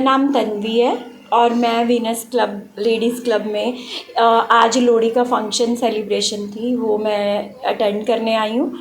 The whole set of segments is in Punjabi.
नाम तन्वी है और मैं वीनस क्लब, लेडीज़ क्लब में आज लोहड़ी का फ़ंक्शन सेलिब्रेशन थी, वो मैं अटेंड करने आई हूँ।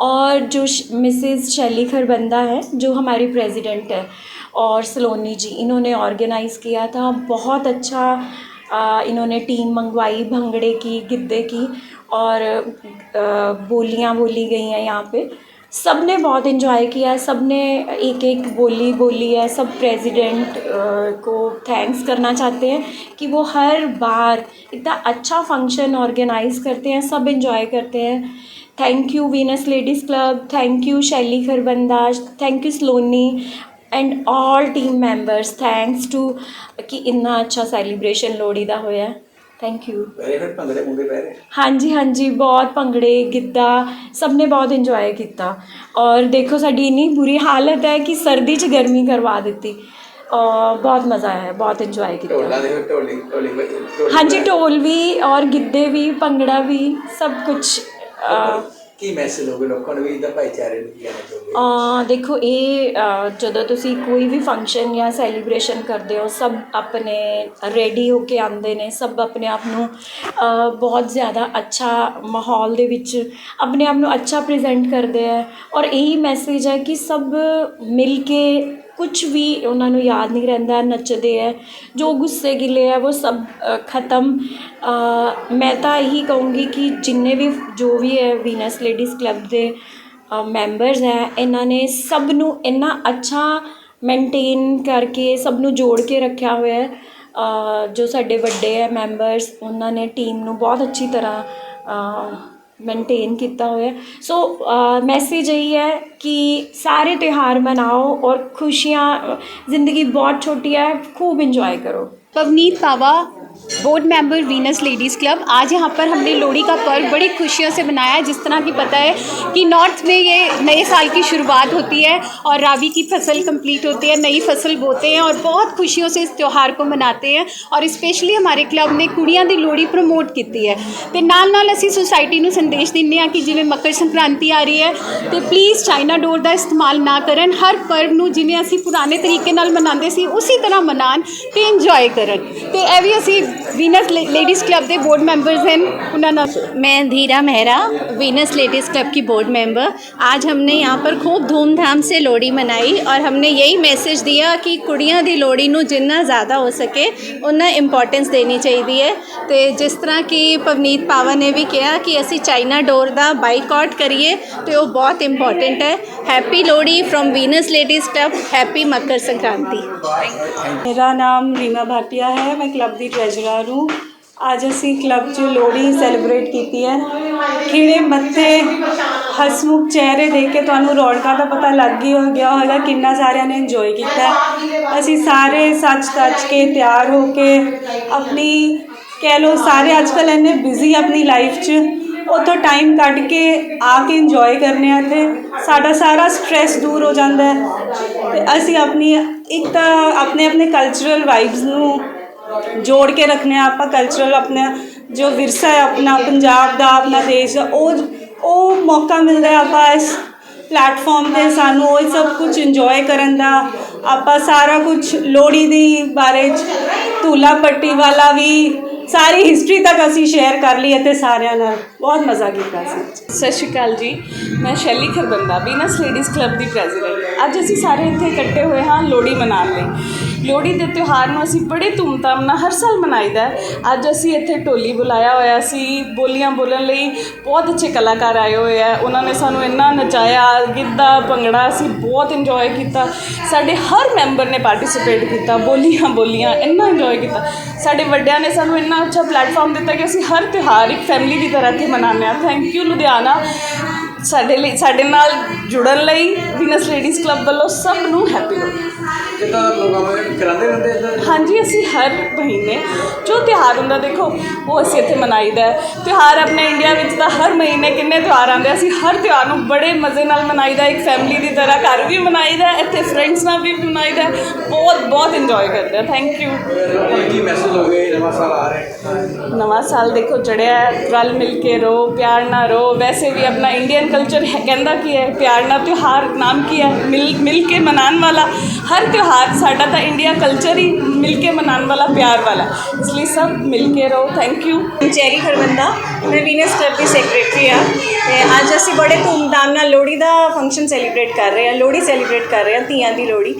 और जो मिसेस शैली खरबंदा है, जो हमारी प्रेसिडेंट है, और सलोनी जी, इन्होंने ऑर्गेनाइज़ किया था। बहुत अच्छा इन्होंने टीम मंगवाई, भंगड़े की, गिद्दे की, और बोलियाँ बोली गई हैं यहाँ पे। सबने बहुत इन्जॉय किया सबने एक एक बोली बोली है, सब प्रेसिडेंट को थैंक्स करना चाहते हैं कि वो हर बार इतना अच्छा फ़ंक्शन ऑर्गेनाइज़ करते हैं, सब इन्जॉय करते हैं। Thank you Venus ladies club thank you Shaili Kharbanda thank you Saloni and all team members thanks to कि इतना अच्छा सेलिब्रेशन लोहड़ी का होया। ਥੈਂਕ ਯੂ ਪਹਿਲੇ ਫਿਰ ਭੰਗੜੇ ਮੁੰਡੇ ਪੈ ਰਹੇ? ਹਾਂਜੀ ਹਾਂਜੀ ਬਹੁਤ ਭੰਗੜੇ ਗਿੱਧਾ ਸਭ ਨੇ ਬਹੁਤ ਇੰਜੋਏ ਕੀਤਾ। ਔਰ ਦੇਖੋ ਸਾਡੀ ਇੰਨੀ ਬੁਰੀ ਹਾਲਤ ਹੈ ਕਿ ਸਰਦੀ 'ਚ ਗਰਮੀ ਕਰਵਾ ਦਿੱਤੀ। ਔਰ ਬਹੁਤ ਮਜ਼ਾ ਆਇਆ ਬਹੁਤ ਇੰਜੋਏ ਕੀਤਾ। ਢੋਲਾਂ ਦੇ ਢੋਲੀ ਢੋਲੀ ਹਾਂਜੀ ਢੋਲ ਵੀ ਔਰ ਗਿੱਧੇ ਵੀ ਭੰਗੜਾ ਵੀ ਸਭ ਕੁਝ ਕੀ ਮੈਸੇਜ ਹੋਵੇ ਲੋਕਾਂ ਨੂੰ ਵੀ ਇਹਦਾ ਭਾਈਚਾਰੇ ਨੂੰ ਕੀ ਕਹਿਣਾ ਚਾਹੋਗੇ? ਅ ਦੇਖੋ ਇਹ ਅ, ਜਦੋਂ ਤੁਸੀਂ ਕੋਈ ਵੀ ਫੰਕਸ਼ਨ ਜਾਂ ਸੈਲੀਬ੍ਰੇਸ਼ਨ ਕਰਦੇ ਹੋ ਸਭ ਆਪਣੇ ਰੈਡੀ ਹੋ ਕੇ ਆਉਂਦੇ ਨੇ ਸਭ ਆਪਣੇ ਆਪ ਨੂੰ ਅ, ਬਹੁਤ ਜ਼ਿਆਦਾ ਅੱਛਾ ਮਾਹੌਲ ਦੇ ਵਿੱਚ ਆਪਣੇ ਆਪ ਨੂੰ ਅੱਛਾ ਪ੍ਰੈਜ਼ੈਂਟ ਕਰਦੇ ਹੈ। ਔਰ ਇਹੀ ਮੈਸੇਜ ਹੈ ਕਿ ਸਭ ਮਿਲ ਕੇ ਕੁਝ ਵੀ ਉਹਨਾਂ ਨੂੰ ਯਾਦ ਨਹੀਂ ਰਹਿੰਦਾ, ਨੱਚਦੇ ਹੈ ਜੋ ਗੁੱਸੇ ਗਿਲੇ ਹੈ ਉਹ ਸਭ ਖਤਮ। ਮੈਂ ਤਾਂ ਇਹੀ ਕਹੂੰਗੀ ਕਿ ਜਿੰਨੇ ਵੀ, ਜੋ ਵੀ ਹੈ ਵੀਨਸ ਲੇਡੀਜ਼ ਕਲੱਬ ਦੇ ਮੈਂਬਰਸ ਹੈ ਇਹਨਾਂ ਨੇ ਸਭ ਨੂੰ ਇੰਨਾ ਅੱਛਾ ਮੇਨਟੇਨ ਕਰਕੇ ਸਭ ਨੂੰ ਜੋੜ ਕੇ ਰੱਖਿਆ ਹੋਇਆ ਹੈ ਜੋ ਸਾਡੇ ਵੱਡੇ ਹੈ ਮੈਂਬਰਸ ਉਹਨਾਂ ਨੇ ਟੀਮ ਨੂੰ ਬਹੁਤ ਅੱਛੀ ਤਰ੍ਹਾਂ ਮੇਨਟੇਨ ਕੀਤਾ ਹੋਇਆ। ਸੋ ਮੈਸੇਜ ਇਹੀ ਹੈ ਕਿ ਸਾਰੇ ਤਿਉਹਾਰ ਮਨਾਓ ਔਰ ਖੁਸ਼ੀਆਂ, ਜ਼ਿੰਦਗੀ ਬਹੁਤ ਛੋਟੀ ਹੈ, ਖੂਬ ਇੰਜੋਏ ਕਰੋ। Pavneet Sawa board member Venus ladies club आज यहाँ पर हमने लोहड़ी का पर्व बड़ी खुशियों से मनाया है जिस तरह की पता है कि नॉर्थ में ये नए साल की शुरुआत होती है और रावी की फसल कंप्लीट होती है नई फसल बोते हैं और बहुत खुशियों से इस त्यौहार को मनाते हैं और स्पेशली हमारे क्लब ने कुड़ियाँ ਦੀ ਲੋਹੜੀ ਪ੍ਰਮੋਟ ਕੀਤੀ ਹੈ ਤੇ ਨਾਲ ਨਾਲ ਅਸੀਂ ਸੁਸਾਇਟੀ ਨੂੰ ਸੰਦੇਸ਼ ਦਿੰਦੇ ਹਾਂ ਕਿ ਜਿਵੇਂ ਮਕਰ ਸੰਕ੍ਰਾਂਤੀ ਆ ਰਹੀ ਹੈ ਤੇ ਪਲੀਜ਼ ਚਾਈਨਾ ਡੋਰ ਦਾ ਇਸਤੇਮਾਲ ਨਾ ਕਰਨ ਹਰ ਪਰਵ ਨੂੰ ਜਿਵੇਂ ਅਸੀਂ ਪੁਰਾਣੇ ਤਰੀਕੇ ਨਾਲ ਮਨਾਉਂਦੇ ਸੀ ਉਸੇ ਤਰ੍ਹਾਂ ਮਨਾਉਣ ਤੇ ਇੰਜੋਏ ਕਰਨ ਤੇ ਇਹ ਵੀ ਅਸੀਂ ਵੀਨਸ ਲੇਡੀਜ਼ ਕਲੱਬ ਦੇ ਬੋਰਡ ਮੈਂਬਰਸ ਹਨ ਉਹਨਾਂ ਨਾਲ मैं Dheera Mehra Venus ladies club की बोर्ड मेंबर आज हमने यहाँ पर खूब धूमधाम से लोहड़ी मनाई और हमने यही मैसेज दिया कि ਕੁੜੀਆਂ ਦੀ ਲੋਹੜੀ ਨੂੰ ਜਿੰਨਾ ਜ਼ਿਆਦਾ ਹੋ ਸਕੇ ਉਨਾ ਇੰਪੋਰਟੈਂਸ ਦੇਣੀ ਚਾਹੀਦੀ ਹੈ ਤੇ ਜਿਸ ਤਰ੍ਹਾਂ ਕਿ ਪਵਨੀਤ ਪਾਵਾ ਨੇ ਵੀ ਕਿਹਾ ਕਿ ਅਸੀਂ ਚਾਈਨਾ ਡੋਰ ਦਾ ਬਾਈਕਾਟ ਕਰੀਏ ਤੇ ਉਹ ਬਹੁਤ ਇੰਪੋਰਟੈਂਟ ਹੈ happy Lohri from Venus ladies club happy Makar Sankranti ਮੇਰਾ ਨਾਮ ਰੀਮਾ ਭਾਟੀਆ ਹੈ ਮੈਂ ਕਲੱਬ ਦੀ ਟ੍ਰੈਜਰਰ ਹੂੰ ਅੱਜ ਅਸੀਂ ਕਲੱਬ 'ਚ ਲੋਹੜੀ ਸੈਲੀਬ੍ਰੇਟ ਕੀਤੀ ਹੈ। ਖਿੜੇ ਮੱਥੇ ਹਸਮੁਖ ਚਿਹਰੇ ਦੇਖ ਕੇ ਤੁਹਾਨੂੰ ਰੌਣਕਾਂ ਦਾ ਪਤਾ ਲੱਗ ਹੀ ਹੋ ਗਿਆ ਹੋਵੇਗਾ ਕਿੰਨਾ ਸਾਰਿਆਂ ਨੇ ਇੰਜੋਏ ਕੀਤਾ ਅਸੀਂ ਸਾਰੇ ਸੱਚ ਤੱਚ ਕੇ ਤਿਆਰ ਹੋ ਕੇ ਆਪਣੀ ਕਹਿ ਲਓ ਸਾਰੇ ਅੱਜ ਕੱਲ੍ਹ ਇੰਨੇ ਬਿਜ਼ੀ ਆਪਣੀ ਲਾਈਫ 'ਚ। ਉੱਥੋਂ ਟਾਈਮ ਕੱਢ ਕੇ ਆ ਕੇ ਇੰਜੋਏ ਕਰਨੇ ਆ ਤੇ ਸਾਡਾ ਸਾਰਾ ਸਟ੍ਰੈਸ ਦੂਰ ਹੋ ਜਾਂਦਾ ਹੈ। ਤੇ ਅਸੀਂ ਆਪਣੀ ਇੱਕ ਤਾਂ ਆਪਣੇ ਆਪਣੇ ਕਲਚਰਲ ਵਾਈਬਸ ਨੂੰ ਜੋੜ ਕੇ ਰੱਖਨੇ ਆ ਆਪਾਂ ਕਲਚਰਲ ਆਪਣਾ ਜੋ ਵਿਰਸਾ ਹੈ ਆਪਣਾ ਪੰਜਾਬ ਦਾ ਆਪਣਾ ਦੇਸ਼ ਦਾ, ਉਹ ਉਹ ਮੌਕਾ ਮਿਲਦਾ ਆਪਾਂ ਇਸ ਪਲੇਟਫਾਰਮ ਤੇ ਸਾਨੂੰ ਉਹ ਸਭ ਕੁਝ ਇੰਜੋਏ ਕਰਨ ਦਾ। ਆਪਾਂ ਸਾਰਾ ਕੁਝ ਲੋਹੜੀ ਦੀ ਬਾਰੇ ਚ ਧੂਲਾ ਪੱਟੀ ਵਾਲਾ ਵੀ ਸਾਰੀ ਹਿਸਟਰੀ ਤੱਕ ਅਸੀਂ ਸ਼ੇਅਰ ਕਰ ਲਈ ਅਤੇ ਸਾਰਿਆਂ ਨਾਲ ਬਹੁਤ ਮਜ਼ਾ ਕੀਤਾ ਸੀ। ਸਤਿ ਸ਼੍ਰੀ ਅਕਾਲ ਜੀ। ਮੈਂ Shaili Kharbanda Venus ladies club ਦੀ ਪ੍ਰੈਜ਼ੀਡੈਂਟ ਅੱਜ ਅਸੀਂ ਸਾਰੇ ਇੱਥੇ ਇਕੱਠੇ ਹੋਏ ਹਾਂ ਲੋਹੜੀ ਮਨਾਉਣ ਲਈ। ਲੋਹੜੀ ਦੇ ਤਿਉਹਾਰ ਨੂੰ ਅਸੀਂ ਬੜੇ ਧੂਮਧਾਮ ਨਾਲ ਹਰ ਸਾਲ ਮਨਾਈਦਾ ਹੈ। ਅੱਜ ਅਸੀਂ ਇੱਥੇ ਢੋਲੀ ਬੁਲਾਇਆ ਹੋਇਆ ਸੀ, ਬੋਲੀਆਂ ਬੋਲਣ ਲਈ ਬਹੁਤ ਅੱਛੇ ਕਲਾਕਾਰ ਆਏ ਹੋਏ ਆ। ਉਹਨਾਂ ਨੇ ਸਾਨੂੰ ਇੰਨਾ ਨਚਾਇਆ, ਗਿੱਧਾ, ਭੰਗੜਾ, ਅਸੀਂ ਬਹੁਤ ਇੰਜੋਏ ਕੀਤਾ। ਸਾਡੇ ਹਰ ਮੈਂਬਰ ਨੇ ਪਾਰਟਿਸਿਪੇਟ ਕੀਤਾ, ਬੋਲੀਆਂ ਬੋਲੀਆਂ, ਇੰਨਾ ਇੰਜੋਏ ਕੀਤਾ। ਸਾਡੇ ਵੱਡਿਆਂ ਨੇ ਸਾਨੂੰ ਇੰਨਾ ਅੱਛਾ ਪਲੇਟਫਾਰਮ ਦਿੱਤਾ ਕਿ ਅਸੀਂ ਹਰ ਤਿਉਹਾਰ ਇੱਕ ਫੈਮਿਲੀ ਦੀ ਤਰ੍ਹਾਂ ਇੱਥੇ ਮਨਾਉਂਦੇ ਹਾਂ। Thank you Ludhiana. ਸਾਡੇ ਲਈ, ਸਾਡੇ ਨਾਲ ਜੁੜਨ ਲਈ ਵੀਨਸ ਲੇਡੀਜ਼ ਕਲੱਬ ਵੱਲੋਂ ਸਭ ਨੂੰ ਹੈਪੀ ਲੋਹੜੀ ਕਿੱਦਾਂ ਦਾ ਪ੍ਰੋਗਰਾਮ ਕਰਾਉਂਦੇ ਰਹਿੰਦੇ ਇੱਧਰ ਹਾਂਜੀ ਅਸੀਂ ਹਰ ਮਹੀਨੇ ਜੋ ਤਿਉਹਾਰ ਹੁੰਦਾ ਦੇਖੋ ਉਹ ਅਸੀਂ ਇੱਥੇ ਮਨਾਈਦਾ ਹੈ। ਤਿਉਹਾਰ ਆਪਣੇ ਇੰਡੀਆ ਵਿੱਚ ਤਾਂ ਹਰ ਮਹੀਨੇ ਕਿੰਨੇ ਤਿਉਹਾਰ ਆਉਂਦੇ ਅਸੀਂ ਹਰ ਤਿਉਹਾਰ ਨੂੰ ਬੜੇ ਮਜ਼ੇ ਨਾਲ ਮਨਾਈਦਾ ਇੱਕ ਫੈਮਿਲੀ ਦੀ ਤਰ੍ਹਾਂ ਘਰ ਵੀ ਮਨਾਈਦਾ ਇੱਥੇ ਫਰੈਂਡਸ ਨਾਲ ਵੀ ਮਨਾਈਦਾ ਬਹੁਤ ਬਹੁਤ ਇੰਜੋਏ ਕਰਦੇ ਆ। ਥੈਂਕ ਯੂ ਕੀ ਮੈਸੇਜ ਨਵਾਂ ਸਾਲ ਆ ਹੈ ਨਵਾਂ ਸਾਲ ਦੇਖੋ ਚੜਿਆ ਰਲ ਮਿਲ ਕੇ ਰਹੋ ਪਿਆਰ ਨਾਲ ਰਹੋ ਵੈਸੇ ਵੀ ਆਪਣਾ ਇੰਡੀਅਨ ਕਲਚਰ ਹੈ, ਕਹਿੰਦਾ ਕੀ ਹੈ, ਪਿਆਰ ਨਾਲ ਤਿਉਹਾਰ ਨਾਮ ਕੀ ਹੈ? ਮਿਲ ਮਿਲ ਕੇ ਮਨਾਉਣ ਵਾਲਾ, ਹਰ ਤਿਉਹਾਰ ਸਾਡਾ ਤਾਂ ਇੰਡੀਆ ਕਲਚਰ ਹੀ ਮਿਲ ਕੇ ਮਨਾਉਣ ਵਾਲਾ, ਪਿਆਰ ਵਾਲਾ ਇਸ ਲਈ ਸਭ ਮਿਲ ਕੇ ਰਹੋ ਥੈਂਕ ਯੂ ਚੈਰੀ ਖਰਵੰਦਾ ਮੈਂ ਵੀਨਸ ਕਲੱਬ ਦੀ ਸੈਕਟਰੀ ਆ ਤੇ ਅੱਜ ਅਸੀਂ ਬੜੇ ਧੂਮਧਾਮ ਨਾਲ ਲੋਹੜੀ ਦਾ ਫੰਕਸ਼ਨ ਸੈਲੀਬ੍ਰੇਟ ਕਰ ਰਹੇ ਹਾਂ, ਲੋਹੜੀ ਸੈਲੀਬ੍ਰੇਟ ਕਰ ਰਹੇ ਹਾਂ, ਧੀਆਂ ਦੀ ਲੋਹੜੀ।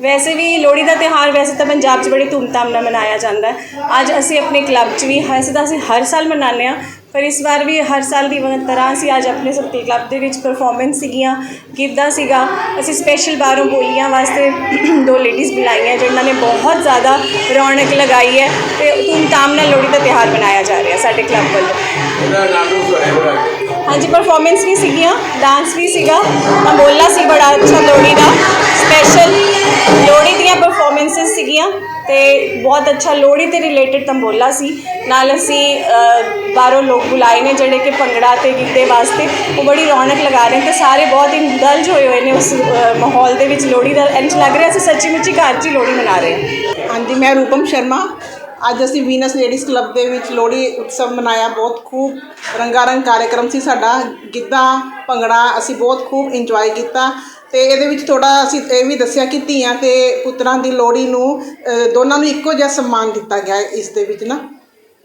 ਵੈਸੇ ਵੀ ਲੋਹੜੀ ਦਾ ਤਿਉਹਾਰ ਵੈਸੇ ਤਾਂ ਪੰਜਾਬ 'ਚ ਬੜੇ ਧੂਮਧਾਮ ਨਾਲ ਮਨਾਇਆ ਜਾਂਦਾ ਹੈ। ਅੱਜ ਅਸੀਂ ਆਪਣੇ ਕਲੱਬ 'ਚ ਵੀ ਵੈਸੇ ਤਾਂ ਅਸੀਂ ਹਰ ਸਾਲ ਮਨਾਉਂਦੇ ਹਾਂ ਪਰ ਇਸ ਵਾਰ ਵੀ ਹਰ ਸਾਲ ਦੀ ਵ- ਤਰ੍ਹਾਂ ਅਸੀਂ ਅੱਜ ਆਪਣੇ ਸੱਤੀ ਕਲੱਬ ਦੇ ਵਿੱਚ ਪਰਫਾਰਮੈਂਸ ਸੀਗੀਆਂ ਗਿੱਧਾ ਸੀਗਾ। ਅਸੀਂ ਸਪੈਸ਼ਲ ਬਾਹਰੋਂ ਬੋਲੀਆਂ ਵਾਸਤੇ ਦੋ ਲੇਡੀਜ਼ ਬੁਲਾਈਆਂ ਜਿਨ੍ਹਾਂ ਨੇ ਬਹੁਤ ਜ਼ਿਆਦਾ ਰੌਣਕ ਲਗਾਈ ਹੈ ਤੇ ਧੂਮਧਾਮ ਨਾਲ ਲੋਹੜੀ ਦਾ ਤਿਉਹਾਰ ਮਨਾਇਆ ਜਾ ਰਿਹਾ ਸਾਡੇ ਕਲੱਬ ਵੱਲੋਂ। ਹਾਂਜੀ ਪਰਫਾਰਮੈਂਸ ਵੀ ਸੀਗੀਆਂ ਡਾਂਸ ਵੀ ਸੀਗਾ ਤੰਬੋਲਾ ਸੀ ਬੜਾ ਅੱਛਾ ਲੋਹੜੀ ਦਾ। ਸਪੈਸ਼ਲ ਲੋਹੜੀ ਦੀਆਂ ਪਰਫਾਰਮੈਂਸਸ ਸੀਗੀਆਂ ਤੇ ਬਹੁਤ ਅੱਛਾ ਲੋਹੜੀ ਤੇ ਰਿਲੇਟਡ ਤੰਬੋਲਾ ਸੀ। ਨਾਲ ਅਸੀਂ ਬਾਹਰੋਂ ਲੋਕ ਬੁਲਾਏ ਨੇ ਜਿਹੜੇ ਕਿ ਭੰਗੜਾ ਤੇ ਗਿੱਧੇ ਵਾਸਤੇ। ਉਹ ਬੜੀ ਰੌਣਕ ਲਗਾ ਰਹੇ ਨੇ ਤੇ ਸਾਰੇ ਬਹੁਤ ਹੀ ਇੰਡਲਜ ਹੋਏ ਹੋਏ ਨੇ ਉਸ ਮਾਹੌਲ ਦੇ ਵਿੱਚ ਲੋਹੜੀ ਦਾ। ਇੰਝ ਲੱਗ ਰਿਹਾ ਸੀ ਸੱਚੀ ਮੁੱਚੀ ਘਰ 'ਚ ਹੀ ਲੋਹੜੀ ਮਨਾ ਰਹੇ ਹਾਂ ਹਾਂਜੀ, ਮੈਂ ਰੂਪਮ ਸ਼ਰਮਾ। ਅੱਜ ਅਸੀਂ ਵੀਨਸ ਲੇਡੀਜ਼ ਕਲੱਬ ਦੇ ਵਿੱਚ ਲੋਹੜੀ ਉਤਸਵ ਮਨਾਇਆ। ਬਹੁਤ ਖੂਬ ਰੰਗਾਰੰਗ ਕਾਰਜਕ੍ਰਮ ਸੀ ਸਾਡਾ। ਗਿੱਧਾ, ਭੰਗੜਾ ਅਸੀਂ ਬਹੁਤ ਖੂਬ ਇੰਜੋਏ ਕੀਤਾ। ਤੇ ਇਹਦੇ ਵਿੱਚ ਥੋੜਾ ਅਸੀਂ ਇਹ ਵੀ ਦੱਸਿਆ ਕਿ ਧੀਆਂ ਤੇ ਪੁੱਤਰਾਂ ਦੀ ਲੋਹੜੀ ਨੂੰ ਅ, ਦੋਨਾਂ ਨੂੰ ਇੱਕੋ ਜਿਹਾ ਸਨਮਾਨ ਦਿੱਤਾ ਗਿਆ ਹੈ ਇਸ ਦੇ ਵਿੱਚ ਨਾ।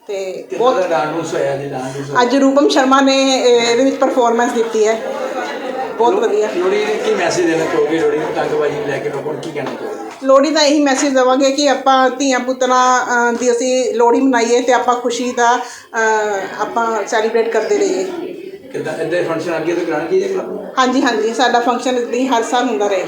ਤੇ ਬਹੁਤ ਜੀ ਅੱਜ ਰੂਪਮ ਸ਼ਰਮਾ ਨੇ ਅ, ਇਹਦੇ ਵਿੱਚ ਪਰਫਾਰਮੈਂਸ ਦਿੱਤੀ ਹੈ। ਬਹੁਤ ਵਧੀਆ। ਲੋੜੀ ਦੇ ਕੀ ਮੈਸੇਜ ਦੇਣਾ ਚਾਹੋਗੇ? ਲੋੜੀ ਨੂੰ ਤੰਗਬਾਜ਼ੀ ਨੂੰ ਲੈ ਕੇ ਲੋਕਾਂ ਨੂੰ ਕੀ ਕਹਿਣਾ ਚਾਹੋਗੇ? ਲੋਹੜੀ ਦਾ ਇਹੀ ਮੈਸੇਜ ਦੇਵਾਂਗੇ ਕਿ ਆਪਾਂ ਧੀਆਂ ਪੁੱਤਰਾਂ ਅ, ਦੀ ਅਸੀਂ ਲੋਹੜੀ ਮਨਾਈਏ ਤੇ ਆਪਾਂ ਖੁਸ਼ੀ ਦਾ ਅ, ਆਪਾਂ ਸੈਲੀਬ੍ਰੇਟ ਕਰਦੇ ਰਹੀਏ। ਕਿੱਦਾਂ ਇੱਦਾਂ ਫੰਕਸ਼ਨ ਅੱਗੇ ਤੋਂ ਕਰਾਉਣਾ ਚਾਹੀਦਾ ਕਲੱਬ ਹਾਂਜੀ ਹਾਂਜੀ, ਸਾਡਾ ਫੰਕਸ਼ਨ ਇਦਾਂ ਹੀ ਹਰ ਸਾਲ ਹੁੰਦਾ ਰਹੇਗਾ।